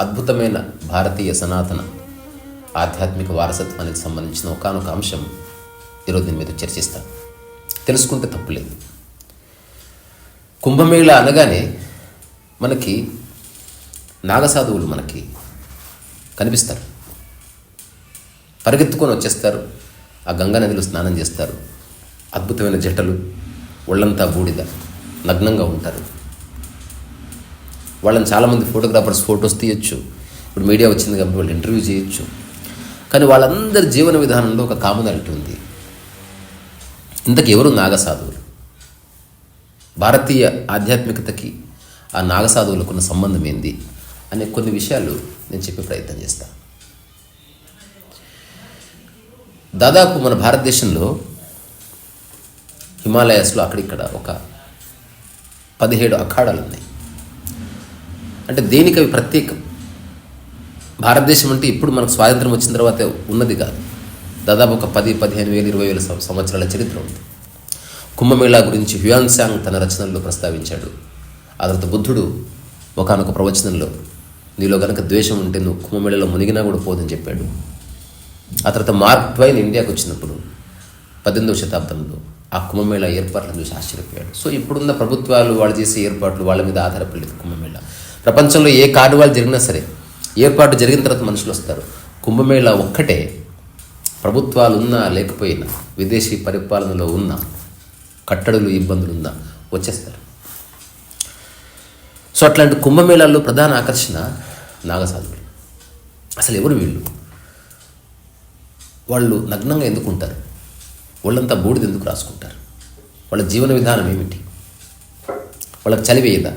అద్భుతమైన భారతీయ సనాతన ఆధ్యాత్మిక వారసత్వానికి సంబంధించిన ఒకనొక అంశం ఈరోజు దీని మీద చర్చిస్తాను తెలుసుకుంటే తప్పులేదు. కుంభమేళ అనగానే మనకి నాగసాధువులు మనకి కనిపిస్తారు. పరిగెత్తుకొని వచ్చేస్తారు. ఆ గంగా నదిలో స్నానం చేస్తారు. అద్భుతమైన జటలు ఒళ్ళంతా బూడిద నగ్నంగా ఉంటారు. వాళ్ళని చాలామంది ఫోటోగ్రాఫర్స్ ఫొటోస్ తీయొచ్చు. ఇప్పుడు మీడియా వచ్చింది కాబట్టి వాళ్ళు ఇంటర్వ్యూ చేయొచ్చు. కానీ వాళ్ళందరి జీవన విధానంలో ఒక కామనాలిటీ ఉంది. ఇంతకు ఎవరు నాగసాధువులు? భారతీయ ఆధ్యాత్మికతకి ఆ నాగసాధువులకున్న సంబంధం ఏంది? అనే కొన్ని విషయాలు నేను చెప్పే ప్రయత్నం చేస్తాను దాదాపు మన భారతదేశంలో హిమాలయాస్లో అక్కడిక్కడ ఒక పదిహేడు అఖాడాలు ఉన్నాయి అంటే దేనికి అవి ప్రత్యేకం? భారతదేశం అంటే ఇప్పుడు మనకు స్వాతంత్రం వచ్చిన తర్వాత ఉన్నది కాదు. దాదాపు ఒక పది పదిహేను వేలు ఇరవై వేల సంవత్సరాల చరిత్ర ఉంది. కుంభమేళా గురించి హ్యుయాన్సాంగ్ తన రచనల్లో ప్రస్తావించాడు. ఆ తర్వాత బుద్ధుడు ఒకనొక ప్రవచనంలో నీలో కనుక ద్వేషం ఉంటే నువ్వు కుంభమేళలో మునిగినా కూడా పోదని చెప్పాడు. ఆ తర్వాత మార్క్ ట్వైన్ ఇండియాకు వచ్చినప్పుడు పద్దెనిమిదవ శతాబ్దంలో ఆ కుంభమేళా ఏర్పాట్లను చూసి ఆశ్చర్యపోయాడు. సో ఇప్పుడున్న ప్రభుత్వాలు వాళ్ళు చేసే ఏర్పాట్లు వాళ్ళ మీద ఆధారపడలేదు కుంభమేళ. ప్రపంచంలో ఏ కార్నివాల్ జరిగినా సరే ఏర్పాటు జరిగిన తర్వాత మనుషులు వస్తారు. కుంభమేళ ఒక్కటే ప్రభుత్వాలు ఉన్నా లేకపోయినా విదేశీ పరిపాలనలో ఉన్నా కట్టడులు ఇబ్బందులు ఉన్నా వచ్చేస్తారు. సో అట్లాంటి కుంభమేళాల్లో ప్రధాన ఆకర్షణ నాగసాధువులు. అసలు ఎవరు వీళ్ళు? వాళ్ళు నగ్నంగా ఎందుకు ఉంటారు? వాళ్ళంతా బూడిద ఎందుకు రాసుకుంటారు? వాళ్ళ జీవన విధానం ఏమిటి? వాళ్ళకి చలివేయదా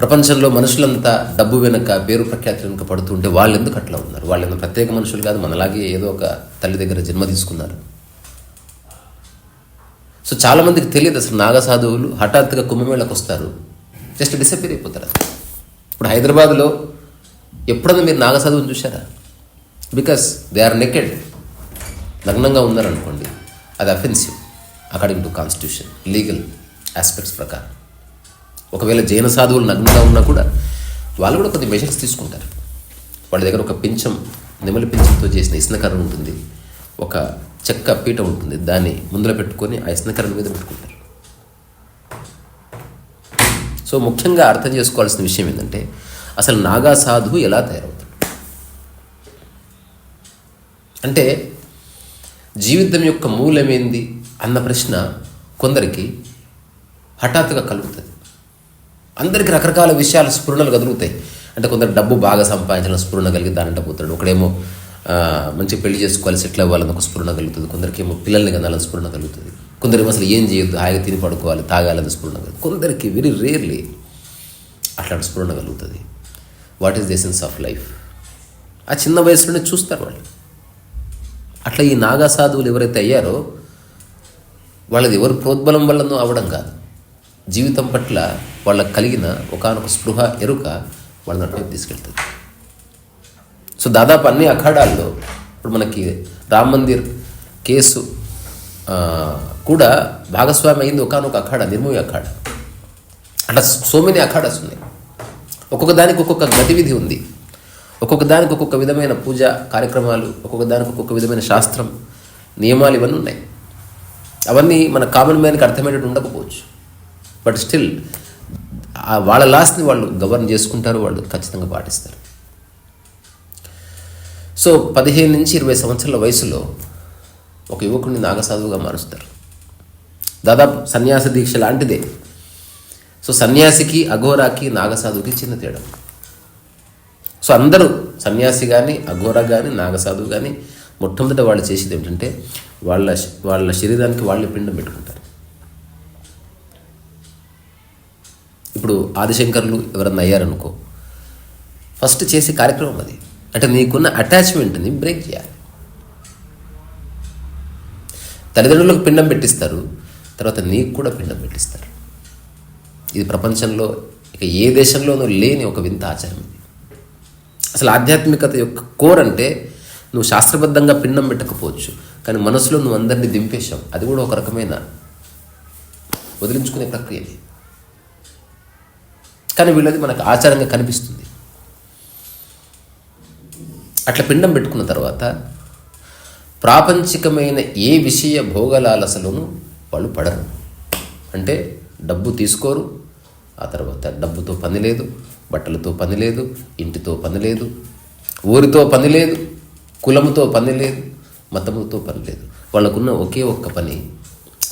ప్రపంచంలో మనుషులంతా డబ్బు వెనుక పేరు ప్రఖ్యాతి వెనుక పడుతుంటే వాళ్ళు ఎందుకు అట్లా ఉన్నారు? వాళ్ళు ఎందుకు ప్రత్యేక మనుషులు కాదు? మనలాగే ఏదో ఒక తల్లి దగ్గర జన్మ తీసుకున్నారు. సో చాలామందికి తెలియదు అసలు నాగసాధువులు హఠాత్తుగా కుంభమేళకు వస్తారు. జస్ట్ డిసపేర్ అయిపోతారు ఇప్పుడు హైదరాబాద్లో ఎప్పుడన్నా మీరు నాగసాధువుని చూశారా? బికాస్ దే ఆర్ నెకెడ్ నగ్నంగా ఉన్నారనుకోండి అది offensive according to constitution legal aspects ప్రకారం. ఒకవేళ జైన సాధువులు నగ్నంగా ఉన్నా కూడా వాళ్ళు కూడా కొన్ని మెజర్స్ తీసుకుంటారు. వాళ్ళ దగ్గర ఒక పింఛం నెమలి పింఛంతో చేసిన ఇసునకర్ర ఉంటుంది. ఒక చెక్క పీట ఉంటుంది. దాన్ని ముందులో పెట్టుకొని ఆ ఇసునకర్ర మీద పెట్టుకుంటారు. సో ముఖ్యంగా అర్థం చేసుకోవాల్సిన విషయం ఏంటంటే అసలు నాగా సాధువు ఎలా తయారవుతాడు? అంటే జీవితం యొక్క మూలమేంది అన్న ప్రశ్న కొందరికి హఠాత్తుగా కలుగుతుంది. అందరికీ రకరకాల విషయాలు స్ఫురణలు కదులుతాయి. అంటే కొందరు డబ్బు బాగా సంపాదించిన స్ఫురణ కలిగి దానంట పోతాడు. ఒకడేమో మంచి పెళ్ళి చేసుకోవాలి సెటిల్ అవ్వాలని ఒక స్ఫురణ కలుగుతుంది. కొందరికేమో పిల్లల్ని కనాలని స్ఫురణ కలుగుతుంది. కొందరేమో అసలు ఏం చేయొద్దు హాయిగా తిని పడుకోవాలి తాగాలని స్ఫురణ కలుగుతుంది. కొందరికి వెరీ రేర్లీ అట్లాంటి స్ఫురణ కలుగుతుంది. What is the essence of life? ఆ చిన్న వయసులోనే చూస్తారు వాళ్ళు. అట్లా ఈ నాగా సాధువులు ఎవరైతే అయ్యారో వాళ్ళది ఎవరు ప్రోద్బలం వల్లనో అవడం కాదు. జీవితం పట్ల వాళ్ళకి కలిగిన ఒకనొక స్పృహ ఎరుక వాళ్ళని అటువైపు తీసుకెళ్తుంది. సో దాదాపు అన్ని అఖాడాల్లో ఇప్పుడు మనకి రామ్ మందిర్ కేసు కూడా భాగస్వామి అయింది ఒకనొక అఖాడ నిర్మూయ అఖాడ. అట్లా సో మెనీ అఖాడాస్ ఉన్నాయి. ఒక్కొక్క దానికి ఒక్కొక్క గతివిధి ఉంది. ఒక్కొక్క దానికి ఒక్కొక్క విధమైన పూజ కార్యక్రమాలు ఒక్కొక్క దానికి ఒక్కొక్క విధమైన శాస్త్రం నియమాలు ఇవన్నీ ఉన్నాయి. అవన్నీ మన కామన్ మ్యాన్కి అర్థమయ్యేటట్టు ఉండకపోవచ్చు. బట్ స్టిల్ వాళ్ళ లాస్ని వాళ్ళు గవర్న్ చేసుకుంటారు వాళ్ళు ఖచ్చితంగా పాటిస్తారు. సో పదిహేను నుంచి ఇరవై సంవత్సరాల వయసులో ఒక యువకుడిని నాగసాధువుగా మారుస్తారు. దాదాపు సన్యాస దీక్ష లాంటిదే. సో సన్యాసికి అఘోరాకి నాగసాధువుకి చిన్న తేడా. సో అందరూ సన్యాసి కానీ అఘోరా కానీ నాగసాధువు కానీ మొట్టమొదట వాళ్ళు చేసేది ఏమిటంటే వాళ్ళ వాళ్ళ శరీరానికి వాళ్ళే పిండం పెట్టుకుంటారు. ఇప్పుడు ఆదిశంకర్లు ఎవరన్నా అయ్యారనుకో ఫస్ట్ చేసే కార్యక్రమం అది. అంటే నీకున్న అటాచ్మెంట్ని బ్రేక్ చేయాలి. తల్లిదండ్రులకు పిండం పెట్టిస్తారు తర్వాత నీకు కూడా పిండం పెట్టిస్తారు. ఇది ప్రపంచంలో ఇక ఏ దేశంలోనూ లేని ఒక వింత ఆచారం ఇది. అసలు ఆధ్యాత్మికత యొక్క కోర్ అంటే నువ్వు శాస్త్రబద్ధంగా పిండం పెట్టకపోవచ్చు కానీ మనసులో నువ్వు అందరినీ దింపేశావు. అది కూడా ఒక రకమైన వదిలించుకునే ప్రక్రియ కానీ వీళ్ళది మనకు ఆచారంగా కనిపిస్తుంది. అట్లా పిండం పెట్టుకున్న తర్వాత ప్రాపంచికమైన ఏ విషయ భోగలాలసలను వాళ్ళు పడరు. అంటే డబ్బు తీసుకోరు ఆ తర్వాత డబ్బుతో పని లేదు బట్టలతో పని లేదు ఇంటితో పని లేదు ఊరితో పని లేదు కులముతో పని లేదు మతముతో పని లేదు. వాళ్ళకున్న ఒకే ఒక్క పని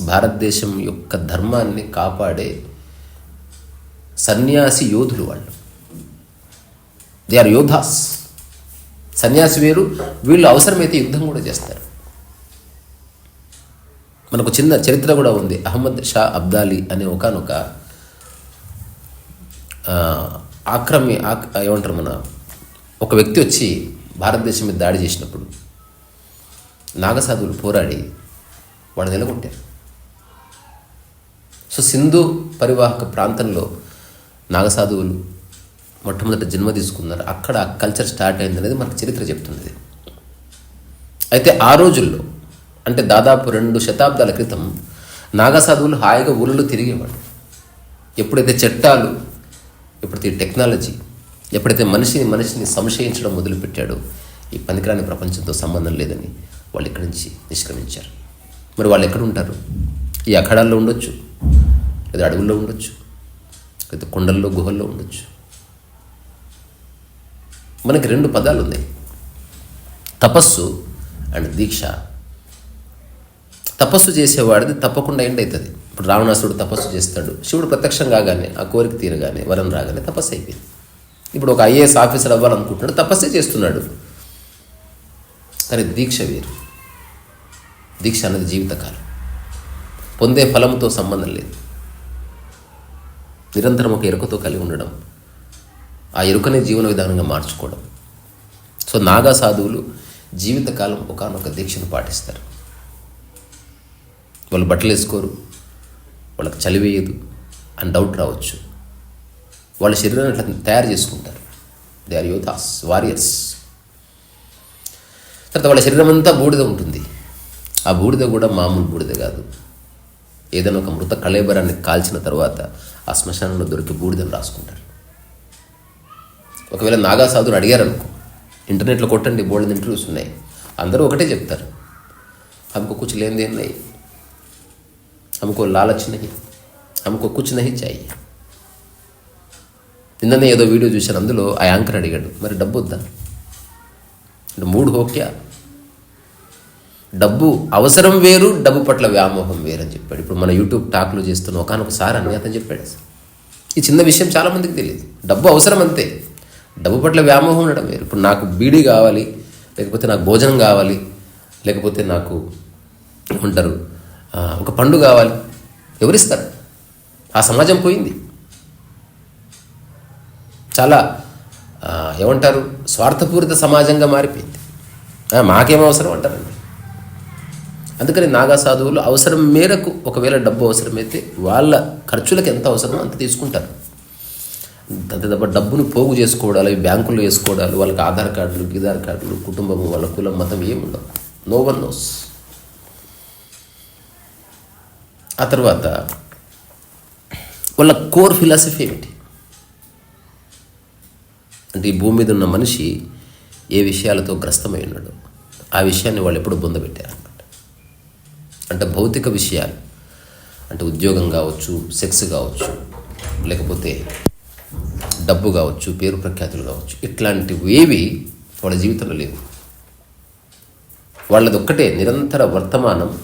భారతదేశం యొక్క ధర్మాన్ని కాపాడే సన్యాసి యోధులు వాళ్ళు. దే ఆర్ యోధాస్. సన్యాసి వేరు వీళ్ళు అవసరమైతే యుద్ధం కూడా చేస్తారు. మనకు చిన్న చరిత్ర కూడా ఉంది. అహ్మద్ షా అబ్దాలి అనే ఒకనొక ఆక్రమి ఆక్ ఏమంటారు మన ఒక వ్యక్తి వచ్చి భారతదేశం మీద దాడి చేసినప్పుడు నాగసాధువులు పోరాడి వాళ్ళు నిలగొట్టారు. సో సింధు పరివాహక ప్రాంతంలో నాగసాధువులు మొట్టమొదట జన్మ తీసుకున్నారు. అక్కడ కల్చర్ స్టార్ట్ అయింది అనేది మనకు చరిత్ర చెప్తున్నది అయితే ఆ రోజుల్లో అంటే దాదాపు రెండు శతాబ్దాల క్రితం నాగసాధువులు హాయిగా ఊళ్ళో తిరిగేవాడు ఎప్పుడైతే చట్టాలు ఎప్పుడైతే టెక్నాలజీ ఎప్పుడైతే మనిషిని మనిషిని సంశయించడం మొదలుపెట్టాడో ఈ పనికిరాని ప్రపంచంతో సంబంధం లేదని వాళ్ళు ఇక్కడి నుంచి నిష్క్రమించారు. మరి వాళ్ళు ఎక్కడ ఉంటారు? ఈ అఖాడాల్లో ఉండొచ్చు లేదా అడవుల్లో ఉండొచ్చు లేదా కొండల్లో గుహల్లో ఉండొచ్చు. మనకి రెండు పదాలు ఉన్నాయి. తపస్సు అండ్ దీక్ష. తపస్సు చేసేవాడిది తప్పకుండా ఎండ్ అవుతుంది ఇప్పుడు రావణాసుడు తపస్సు చేస్తాడు. శివుడు ప్రత్యక్షం కాగానే ఆ కోరిక తీరగానే వరం రాగానే తపస్సు అయిపోయింది. ఇప్పుడు ఒక ఐఏఎస్ ఆఫీసర్ అవ్వాలనుకుంటున్నాడు తపస్సే చేస్తున్నాడు. కానీ దీక్ష వేరు. దీక్ష అనేది జీవితకాలం. పొందే ఫలంతో సంబంధం లేదు. నిరంతరం ఒక ఎరుకతో కలిగి ఉండడం ఆ ఎరుకనే జీవన విధానంగా మార్చుకోవడం. సో నాగా సాధువులు జీవితకాలం ఒకనొక దీక్షను పాటిస్తారు. వాళ్ళు బట్టలు వేసుకోరు వాళ్ళకి చలి వేయదు అని డౌట్ రావచ్చు. వాళ్ళ శరీరాన్ని అట్లా తయారు చేసుకుంటారు. దే ఆర్ యోధాస్ వారియర్స్ తర్వాత వాళ్ళ శరీరం అంతా బూడిద ఉంటుంది. ఆ బూడిద కూడా మామూలు బూడిద కాదు. ఏదైనా ఒక మృత కళేబరాన్ని కాల్చిన తర్వాత ఆ శ్మశానంలో దొరికి బూడిదని రాసుకుంటారు ఒకవేళ నాగా సాధుని అడిగారు అనుకో ఇంటర్నెట్లో కొట్టండి బోల్డ్ ఇంటర్వ్యూస్ ఉన్నాయి అందరూ ఒకటే చెప్తారు हमको कुछ लेन देन नहीं हमको लालच नहीं हमको कुछ नहीं चाहिए నిన్ననే ఏదో వీడియో చూశాను అందులో ఆ యాంకర్ అడిగాడు మరి డబ్బు వద్దా అంటే మూడు హోక్యా డబ్బు అవసరం వేరు డబ్బు పట్ల వ్యామోహం వేరు అని చెప్పాడు. ఇప్పుడు మన యూట్యూబ్ టాక్లో చేస్తున్న ఒకనొకసారి అని అతను చెప్పాడు ఈ చిన్న విషయం చాలామందికి తెలియదు. డబ్బు అవసరం అంతే. డబ్బు పట్ల వ్యామోహం ఉండడం వేరు. ఇప్పుడు నాకు బీడీ కావాలి లేకపోతే నాకు భోజనం కావాలి లేకపోతే నాకు ఉంటారు ఒక పండు కావాలి. ఎవరిస్తారు? ఆ సమాజం పోయింది. చాలా ఏమంటారు స్వార్థపూరిత సమాజంగా మారిపోయింది. మాకేం అవసరం అంటారండి? అందుకని నాగా సాధువులు అవసరం మేరకు ఒకవేళ డబ్బు అవసరమైతే వాళ్ళ ఖర్చులకు ఎంత అవసరమో అంత తీసుకుంటారు. అంతే తప్ప డబ్బును పోగు చేసుకోవడాలు అవి బ్యాంకుల్లో వేసుకోవడాలు వాళ్ళకి ఆధార్ కార్డులు గిదార్ కార్డులు కుటుంబము వాళ్ళ కులం మతం ఏమి ఉండవు నో వన్ నోస్ ఆ తర్వాత వాళ్ళ కోర్ ఫిలాసఫీ ఏమిటి? అంటే ఈ భూమి మీద ఉన్న మనిషి ఏ విషయాలతో గ్రస్తమై ఉన్నాడు? ఆ విషయాన్ని వాళ్ళు ఎప్పుడు బొందబెట్టారు. అంటే భౌతిక విషయాలు. అంటే ఉద్యోగం కావచ్చు సెక్స్ కావచ్చు లేకపోతే డబ్బు కావచ్చు పేరు ప్రఖ్యాతులు కావచ్చు ఇట్లాంటివి ఏవి వాళ్ళ జీవితంలో లేవు. వాళ్ళది ఒక్కటే నిరంతర వర్తమానం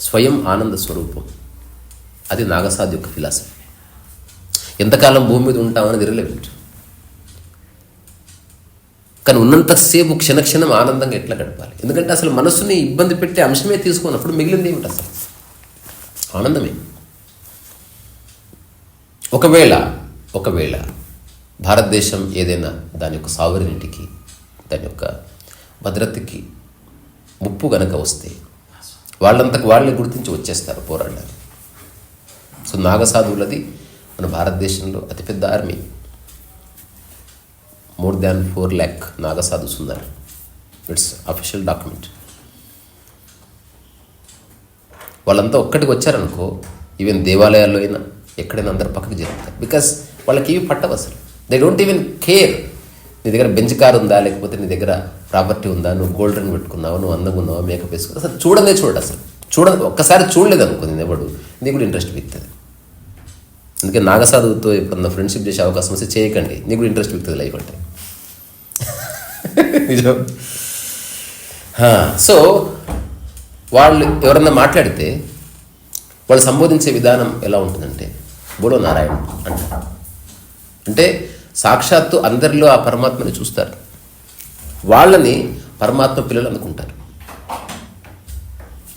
స్వయం ఆనంద స్వరూపం. అది నాగసాద్ యొక్క ఫిలాసఫీ. ఎంతకాలం భూమి మీద ఉంటామని ఇరలెవెంట్ కానీ ఉన్నంతసేపు క్షణక్షణం ఆనందంగా ఎట్లా గడపాలి? ఎందుకంటే అసలు మనసుని ఇబ్బంది పెట్టే అంశమే తీసుకున్నప్పుడు మిగిలింది ఏమిటి అసలు? ఆనందమే. ఒకవేళ ఒకవేళ భారతదేశం ఏదైనా దాని యొక్క సావరినిటికి దాని యొక్క భద్రతకి ముప్పు గనక వస్తే వాళ్ళంతకు వాళ్ళని గుర్తించి వచ్చేస్తారు పోరాడడానికి సో నాగసాధువులది మన భారతదేశంలో అతిపెద్ద army more than four lakh Naga sadhu సుందర్ ఇట్స్ అఫీషియల్ డాక్యుమెంట్ వాళ్ళంతా ఒక్కటికి వచ్చారనుకో ఈవెన్ దేవాలయాల్లో అయినా ఎక్కడైనా అందరు పక్కకి జరుగుతారు బికాస్ వాళ్ళకి ఇవి పట్టవు అసలు. దే డోంట్ ఈవెన్ కేర్ నీ దగ్గర బెంచ్ కార్ ఉందా లేకపోతే నీ దగ్గర ప్రాపర్టీ ఉందా నువ్వు గోల్డ్ రింగ్ పెట్టుకున్నావు నువ్వు అందంగా ఉన్నావా మేకప్ వేసుకున్నావు అసలు చూడనే చూడ అసలు. చూడ ఒక్కసారి చూడలేదు అనుకో నేను ఎవడు నీకు కూడా ఇంట్రెస్ట్ పెరుగుతుంది. అందుకే నాగసాధువుతో ఎప్పుడన్నా ఫ్రెండ్షిప్ చేసే అవకాశం వస్తే చేయకండి. నీకు కూడా ఇంట్రెస్ట్ పెరుగుతుంది లైఫ్ అంటే. నిజం. సో వాళ్ళు ఎవరన్నా మాట్లాడితే వాళ్ళు సంబోధించే విధానం ఎలా ఉంటుందంటే బోడో నారాయణ అంటారు. అంటే సాక్షాత్తు అందరిలో ఆ పరమాత్మని చూస్తారు. వాళ్ళని పరమాత్మ పిల్లలు అనుకుంటారు.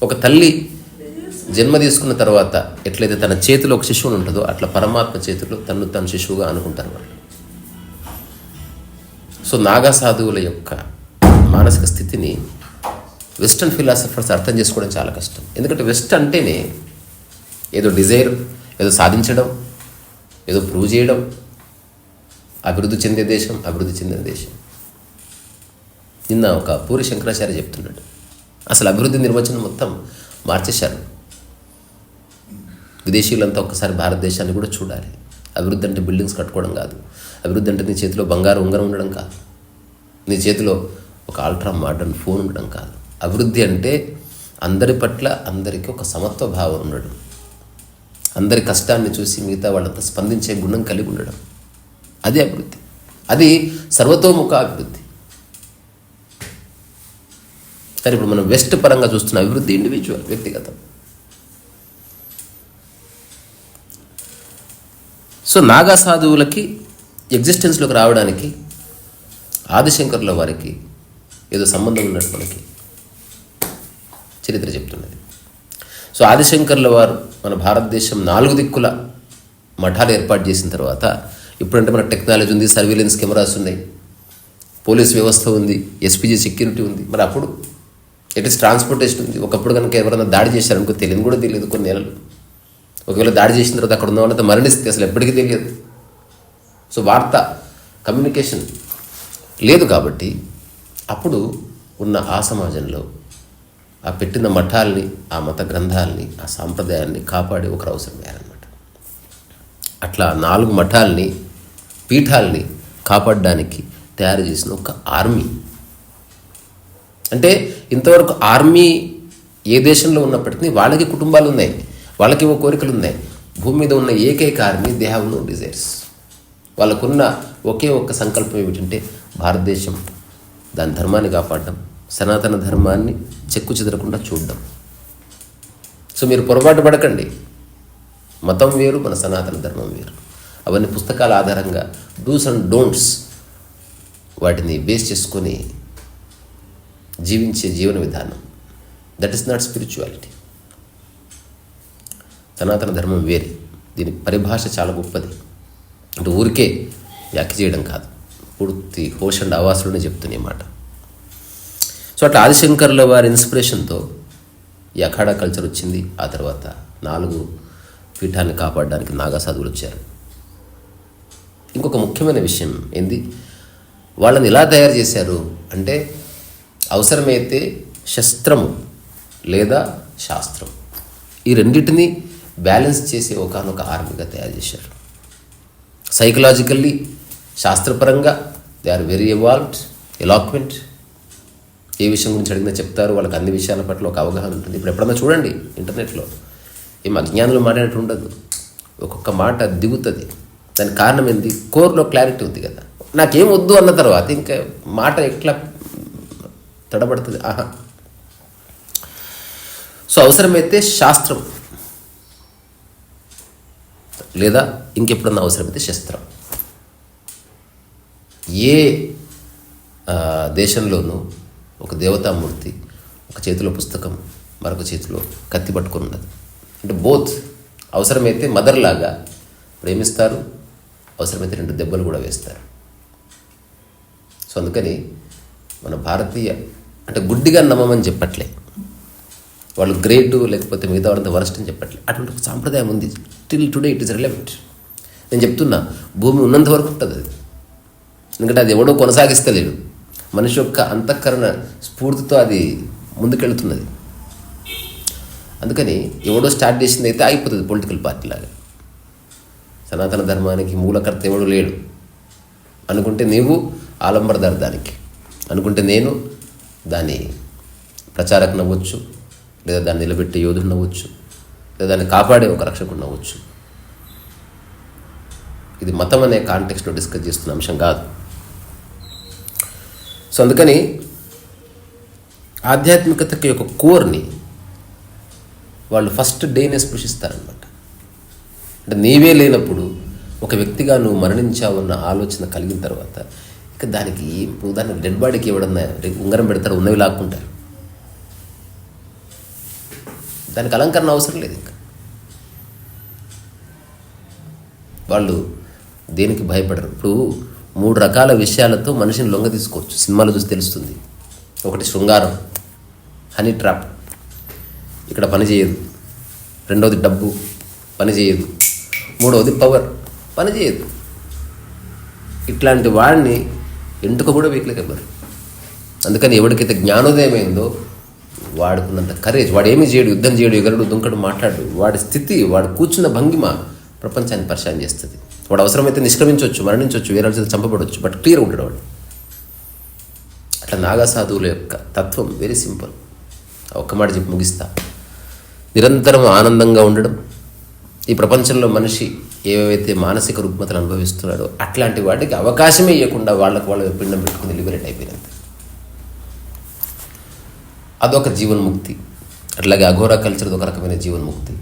ఒక తల్లి జన్మ తీసుకున్న తర్వాత ఎట్లయితే తన చేతిలో ఒక శిశువుని ఉంటుందో అట్లా పరమాత్మ చేతిలో తను తన శిశువుగా అనుకుంటారు వాళ్ళు. సో నాగా సాధువుల యొక్క మానసిక స్థితిని వెస్టర్న్ ఫిలాసఫర్స్ అర్థం చేసుకోవడం చాలా కష్టం. ఎందుకంటే వెస్ట్ అంటేనే ఏదో డిజైర్ ఏదో సాధించడం ఏదో ప్రూవ్ చేయడం అభివృద్ధి చెందే దేశం అభివృద్ధి చెందిన దేశం. నిన్న ఒక పూరి శంకరాచార్య చెప్తున్నాడు. అసలు అభివృద్ధి నిర్వచనం మొత్తం మార్చేశారు. విదేశీయులంతా ఒక్కసారి భారతదేశాన్ని కూడా చూడాలి. అభివృద్ధి అంటే బిల్డింగ్స్ కట్టుకోవడం కాదు. అభివృద్ధి అంటే నీ చేతిలో బంగారు ఉంగరం ఉండడం కాదు. నీ చేతిలో ఒక అల్ట్రా మోడర్న్ ఫోన్ ఉండడం కాదు. అభివృద్ధి అంటే అందరి పట్ల అందరికీ ఒక సమత్వ భావం ఉండడం. అందరి కష్టాన్ని చూసి మిగతా వాళ్ళంతా స్పందించే గుణం కలిగి ఉండడం. అది అభివృద్ధి. అది సర్వతోముఖ అభివృద్ధి. సరే ఇప్పుడు మనం వెస్ట్ పరంగా చూస్తున్న అభివృద్ధి ఇండివిజువల్ వ్యక్తిగతం. సో నాగా సాధువులకి ఎగ్జిస్టెన్స్లోకి రావడానికి ఆదిశంకర్ల వారికి ఏదో సంబంధం ఉన్నట్టు మనకి చరిత్ర చెప్తున్నది. సో ఆదిశంకర్ల వారు మన భారతదేశం నాలుగు దిక్కుల మఠాలు ఏర్పాటు చేసిన తర్వాత ఇప్పుడంటే మన టెక్నాలజీ ఉంది సర్వేలెన్స్ కెమెరాస్ ఉన్నాయి పోలీస్ వ్యవస్థ ఉంది ఎస్పీజీ సెక్యూరిటీ ఉంది. మరి అప్పుడు ఎట్లీస్ట్ ట్రాన్స్పోర్టేషన్ ఉంది. ఒకప్పుడు కనుక ఎవరైనా దాడి చేశారనుకో తెలియదు కూడా తెలియదు కొన్ని నెలలు ఒకవేళ దాడి చేసిన తర్వాత అక్కడ ఉన్న వాళ్ళతో మరణిస్తే అసలు ఎప్పటికీ తెలియదు. సో వార్త కమ్యూనికేషన్ లేదు కాబట్టి అప్పుడు ఉన్న ఆ సమాజంలో ఆ పెట్టిన మఠాల్ని ఆ మత గ్రంథాలని ఆ సాంప్రదాయాన్ని కాపాడే ఒకరు అవసరమయ్యారనమాట అట్లా నాలుగు మఠాల్ని పీఠాల్ని కాపాడడానికి తయారు చేసిన ఒక ఆర్మీ. అంటే ఇంతవరకు ఆర్మీ ఏ దేశంలో ఉన్నప్పటికీ వాళ్ళకి కుటుంబాలు ఉన్నాయి. వాళ్ళకి ఏవో కోరికలు ఉన్నాయి. భూమి మీద ఉన్న ఏకైక army they have no desires వాళ్ళకున్న ఒకే ఒక్క సంకల్పం ఏమిటంటే భారతదేశం. దాని ధర్మాన్ని కాపాడడం సనాతన ధర్మాన్ని చెక్కు చెదరకుండా చూడడం. సో మీరు పొరపాటు పడకండి. మతం వేరు మన సనాతన ధర్మం వేరు. అవన్నీ పుస్తకాల ఆధారంగా డూస్ అండ్ డోంట్స్ వాటిని బేస్ చేసుకొని జీవించే జీవన విధానం. దట్ ఈస్ నాట్ స్పిరిచువాలిటీ సనాతన ధర్మం వేరే. దీని పరిభాష చాలా గొప్పది. అంటే ఊరికే వ్యాఖ్య చేయడం కాదు. పూర్తి హోష్ అండ్ ఆవాసులోనే చెప్తున్నాయి మాట. సో అట్లా ఆదిశంకర్ల వారి ఇన్స్పిరేషన్తో ఈ అఖాడా కల్చర్ వచ్చింది. ఆ తర్వాత నాలుగు పీఠాన్ని కాపాడడానికి నాగా సాధువులు వచ్చారు. ఇంకొక ముఖ్యమైన విషయం ఏంది? వాళ్ళని ఎలా తయారు చేశారు? అంటే అవసరమైతే శస్త్రము లేదా శాస్త్రం. ఈ రెండింటిని బ్యాలెన్స్ చేసే ఒకనొక ఆర్మీగా తయారు చేశారు. Psychologically శాస్త్రపరంగా they are very evolved eloquent ఏ విషయం గురించి అడిగినా చెప్తారు వాళ్ళకి అన్ని విషయాల పట్ల ఒక అవగాహన ఉంటుంది. ఇప్పుడు ఎప్పుడన్నా చూడండి ఇంటర్నెట్లో ఏం అజ్ఞానులు మాట్లాడినట్టు ఉండదు. ఒక్కొక్క మాట దిగుతుంది. దాని కారణం ఏంది? కోర్లో క్లారిటీ ఉంది కదా. నాకేం వద్దు అన్న తర్వాత ఇంకా మాట ఎట్లా తడబడుతుంది? ఆహా. సో అవసరమైతే శాస్త్రం. లేదా ఇంకెప్పుడన్నా అవసరమైతే శస్త్రం. ఏ దేశంలోనూ ఒక దేవతామూర్తి ఒక చేతిలో పుస్తకం మరొక చేతిలో కత్తి పట్టుకుని ఉన్నది అంటే బోత్. అవసరమైతే మదర్ లాగా ప్రేమిస్తారు అవసరమైతే రెండు దెబ్బలు కూడా వేస్తారు. సో అందుకని మన భారతీయ అంటే గుడ్డిగా నమ్మమని చెప్పట్లే. వాళ్ళు గ్రేట్ లేకపోతే మిగతా వాళ్ళంతా వరస్ట్ అని చెప్పట్లే అటువంటి ఒక సాంప్రదాయం ఉంది. Till today it is relevant నేను చెప్తున్నా భూమి ఉన్నంత వరకు ఉంటుంది అది. ఎందుకంటే అది ఎవడో కొనసాగిస్తలేడు. మనిషి యొక్క అంతఃకరణ స్ఫూర్తితో అది ముందుకెళ్తున్నది. అందుకని ఎవడో స్టార్ట్ చేసింది అయితే అయిపోతుంది పొలిటికల్ పార్టీ లాగా. సనాతన ధర్మానికి మూలకర్త ఎవడు లేడు. అనుకుంటే నీవు ఆలంబరదారు దానికి. అనుకుంటే నేను దాని ప్రచారకు నవ్వచ్చు లేదా దాన్ని నిలబెట్టే యోధుడు నవ్వచ్చు లేదా దాన్ని కాపాడే ఒక రక్షకుడు నవ్వచ్చు. ఇది మతం అనే కాంటెక్స్లో డిస్కస్ చేస్తున్న అంశం కాదు. సో అందుకని ఆధ్యాత్మికతకి యొక్క కోర్ని వాళ్ళు ఫస్ట్ డేనే స్పృశిస్తారనమాట అంటే నీవే లేనప్పుడు ఒక వ్యక్తిగా నువ్వు మరణించావన్న ఆలోచన కలిగిన తర్వాత ఇక దానికి దాని దానికి డెడ్ బాడీకి ఇవ్వడం ఉంగరం పెడతారు ఉన్నవి లాక్కుంటారు. దానికి అలంకరణ అవసరం లేదు ఇంకా. వాళ్ళు దేనికి భయపడరు. ఇప్పుడు మూడు రకాల విషయాలతో మనిషిని లొంగ తీసుకోవచ్చు. సినిమాలు చూసి తెలుస్తుంది. ఒకటి శృంగారం హనీ ట్రాప్. ఇక్కడ పని చేయదు. రెండవది డబ్బు పని చేయదు. మూడవది పవర్ పని చేయదు. ఇట్లాంటి వాడిని ఎంటుక కూడా వీక్లకి ఇవ్వరు. అందుకని ఎవరికైతే జ్ఞానోదయమైందో వాడుకున్నంత కరేజ్ వాడు ఏమి చేయడు యుద్ధం చేయడు ఎగరడు దుంకడు మాట్లాడు వాడి స్థితి వాడు కూర్చున్న భంగిమ ప్రపంచాన్ని పరిచయం చేస్తుంది. వాడు అవసరమైతే నిష్క్రమించవచ్చు మరణించవచ్చు వేరే చేత చంపబడవచ్చు బట్ క్లియర్ ఉంటాడు వాడు. అట్లా నాగా సాధువుల యొక్క తత్వం వెరీ సింపుల్ ఒక్క మాట చెప్పి ముగిస్తా. నిరంతరం ఆనందంగా ఉండడం. ఈ ప్రపంచంలో మనిషి ఏవైతే మానసిక రుగ్మతలు అనుభవిస్తున్నాడో అట్లాంటి వాటికి అవకాశమే ఇవ్వకుండా వాళ్ళకు వాళ్ళు పిండం పెట్టుకుని లిబరేట్ అయిపోయినంత. అదొక జీవన్ముక్తి. అట్లాగే అఘోరా కల్చర్ది ఒక రకమైన జీవన్ముక్తి.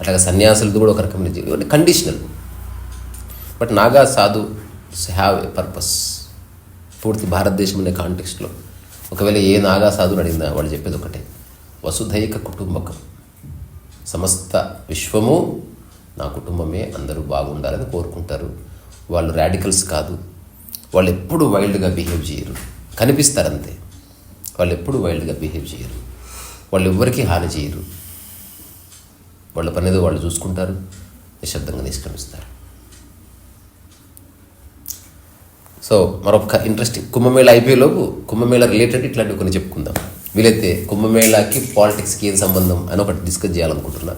అట్లాగే సన్యాసులది కూడా ఒక రకమైన జీవన్ ఇవన్నీ కండిషనల్ బట్ నాగా సాధు హ్యావ్ ఏ పర్పస్. పూర్తి భారతదేశం అనే కాంటెక్స్ట్లో ఒకవేళ ఏ నాగా సాధుని అడిగినా వాళ్ళు చెప్పేది ఒకటే. వసుధైక కుటుంబకం. సమస్త విశ్వము నా కుటుంబమే అందరూ బాగుండాలని కోరుకుంటారు. వాళ్ళు రాడికల్స్ కాదు. వాళ్ళు ఎప్పుడు వైల్డ్గా బిహేవ్ చేయరు. కనిపిస్తారు అంతే వాళ్ళు ఎప్పుడు వైల్డ్గా బిహేవ్ చేయరు. వాళ్ళు ఎవ్వరికీ హాని చేయరు. వాళ్ళ పనేదో వాళ్ళు చూసుకుంటారు. నిశ్శబ్దంగా నిష్క్రమిస్తారు. సో మరొక ఇంట్రెస్టింగ్ కుంభమేళ అయిపోయేలోపు కుంభమేళ రిలేటెడ్ ఇట్లాంటివి కొన్ని చెప్పుకుందాం. వీలైతే కుంభమేళాకి పాలిటిక్స్కి ఏం సంబంధం అని ఒకటి డిస్కస్ చేయాలనుకుంటున్నా.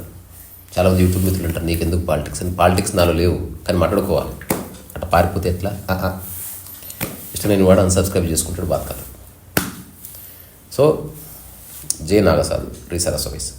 చాలామంది యూట్యూబ్ మిత్రులు అంటారు నీకెందుకు పాలిటిక్స్ అని. పాలిటిక్స్ నాలో లేవు కానీ మాట్లాడుకోవాలి. అట్లా పారిపోతే ఎట్లా? ఆహా. ఇష్టం నేను వాడు అన్సబ్స్క్రైబ్ చేసుకుంటాడు బాధకాలం సో జే నాగసాధు రీసరస్ వయసు